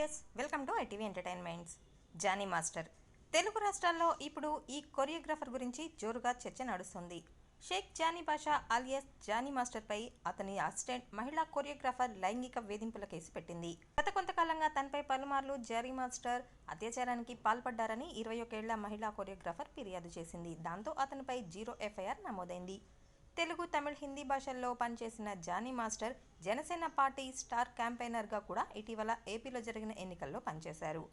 Viewers welcome to ITV entertainments. Jani master. Telugu రాష్ట్రాల్లో ఇప్పుడు ఈ కొరియోగ్రాఫర్ గురించి జోరుగా చర్చ నడుస్తుంది. షేక్ జానీ బాషా అలియస్ జానీ మాస్టర్పై అతని అసిస్టెంట్ మహిళా కొరియోగ్రాఫర్ లైంగిక వేధింపుల కేసు పెట్టింది. గత కొంతకాలంగా తనపై పలుమార్లు జారీ మాస్టర్ అత్యాచారానికి పాల్పడ్డారని ఇరవై ఒకేళ్ళ మహిళా కొరియోగ్రాఫర్ ఫిర్యాదు చేసింది. దాంతో అతనిపై జీరో ఎఫ్ఐఆర్ నమోదైంది. తెలుగు తమిళ్ హిందీ భాషల్లో పనిచేసిన Jani master Janasena party star క్యాంపెయినర్గా కూడా ఇటీవల ఏపీలో జరిగిన ఎన్నికల్లో పనిచేశారు.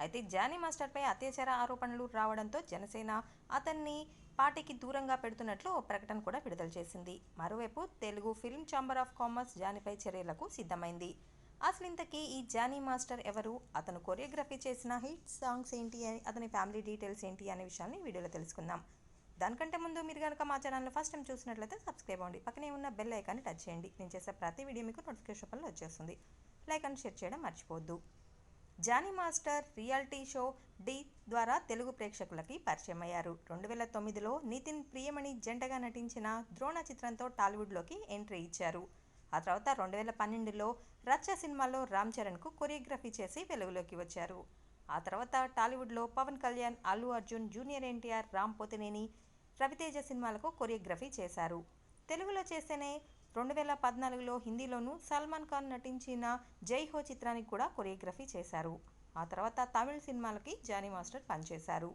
అయితే జానీ మాస్టర్పై అత్యాచార ఆరోపణలు రావడంతో జనసేన అతన్ని పార్టీకి దూరంగా పెడుతున్నట్లు ఓ ప్రకటన కూడా విడుదల చేసింది. మరోవైపు Telugu film chamber of commerce జానీపై చర్యలకు సిద్ధమైంది. అసలు ఇంతకీ ఈ జానీ మాస్టర్ ఎవరు? అతను కొరియోగ్రఫీ చేసిన హిట్ సాంగ్స్ ఏంటి? అని అతని ఫ్యామిలీ డీటెయిల్స్ ఏంటి? అనే విషయాన్ని వీడియోలో తెలుసుకుందాం. దానికంటే ముందు మీరు కనుక మా ఛానల్ని ఫస్ట్ టైం చూసినట్లయితే సబ్స్క్రైబ్ అవ్వండి. పక్కనే ఉన్న బెల్ ఐకాన్ని టచ్ చేయండి. నేను చేసే ప్రతి వీడియో మీకు నోటిఫికేషన్ వచ్చేస్తుంది. లైక్ అండ్ షేర్ చేయడం మర్చిపోవద్దు. Jani master reality show Dhee ద్వారా తెలుగు ప్రేక్షకులకి పరిచయం అయ్యారు. రెండు వేల తొమ్మిదిలో నితిన్ ప్రియమణి జంటగా నటించిన ద్రోణ చిత్రంతో టాలీవుడ్లోకి ఎంట్రీ ఇచ్చారు. ఆ తర్వాత రెండు వేల పన్నెండులో రచ్చ సినిమాలో రామ్ చరణ్కు కొరియోగ్రఫీ చేసి వెలుగులోకి వచ్చారు. ఆ తర్వాత టాలీవుడ్లో పవన్ కళ్యాణ్ అల్లు అర్జున్ జూనియర్ ఎన్టీఆర్ రామ్ పోతినేని రవితేజ సినిమాలకు కొరియోగ్రఫీ చేశారు. తెలుగులో చేస్తేనే రెండు వేల పద్నాలుగులో హిందీలోనూ సల్మాన్ ఖాన్ నటించిన జై హో చిత్రానికి కూడా కొరియోగ్రఫీ చేశారు. ఆ తర్వాత తమిళ సినిమాలకి జానీ మాస్టర్ పనిచేశారు.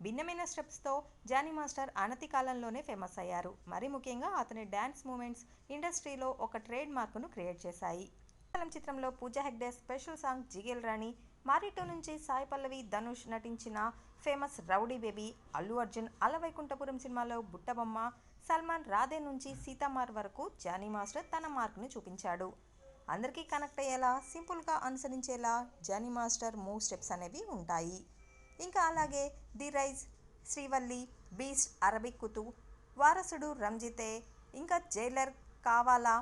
భిన్నమైన స్టెప్స్తో జానీ మాస్టర్ అనతి కాలంలోనే ఫేమస్ అయ్యారు. మరి ముఖ్యంగా అతని డ్యాన్స్ మూమెంట్స్ ఇండస్ట్రీలో ఒక ట్రేడ్ మార్కును క్రియేట్ చేశాయి. కాలం చిత్రంలో పూజా హెగ్డే స్పెషల్ సాంగ్ జిగేల్ రాణి మారిటో నుంచి సాయి పల్లవి ధనుష్ నటించిన famous Rowdy Baby Allu Arjun Ala Vaikunthapuram సినిమాలో బుట్టబొమ్మ సల్మాన్ రాధే నుంచి సీతామార్ వరకు జానీ మాస్టర్ తన మార్క్ను చూపించాడు. అందరికీ కనెక్ట్ అయ్యేలా సింపుల్గా అనుసరించేలా జానీ మాస్టర్ మూవ్ స్టెప్స్ అనేవి ఉంటాయి. ఇంకా అలాగే the rise Srivalli Beast Arabic Kuthu Varasudu Ranjithame ఇంకా జైలర్ కావాలా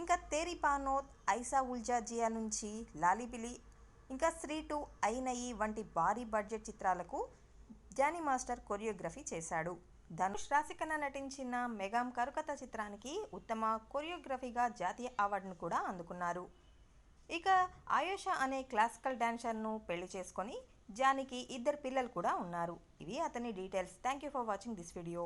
ఇంకా తేరి పానోత్ ఐసా ఉల్జా జియా నుంచి లాలిబిలి ఇంకా శ్రీ టు అయినయి వంటి భారీ బడ్జెట్ చిత్రాలకు జానీ మాస్టర్ కొరియోగ్రఫీ చేశాడు. ధనుష్ రాశికన నటించిన మెగామ్ కరుకథ చిత్రానికి ఉత్తమ కొరియోగ్రఫీగా జాతీయ అవార్డును కూడా అందుకున్నారు. ఇక ఆయుష అనే క్లాసికల్ డాన్సర్ను పెళ్ళి చేసుకొని జానికి ఇద్దరు పిల్లలు కూడా ఉన్నారు. ఇవి అతని details thank you for watching this video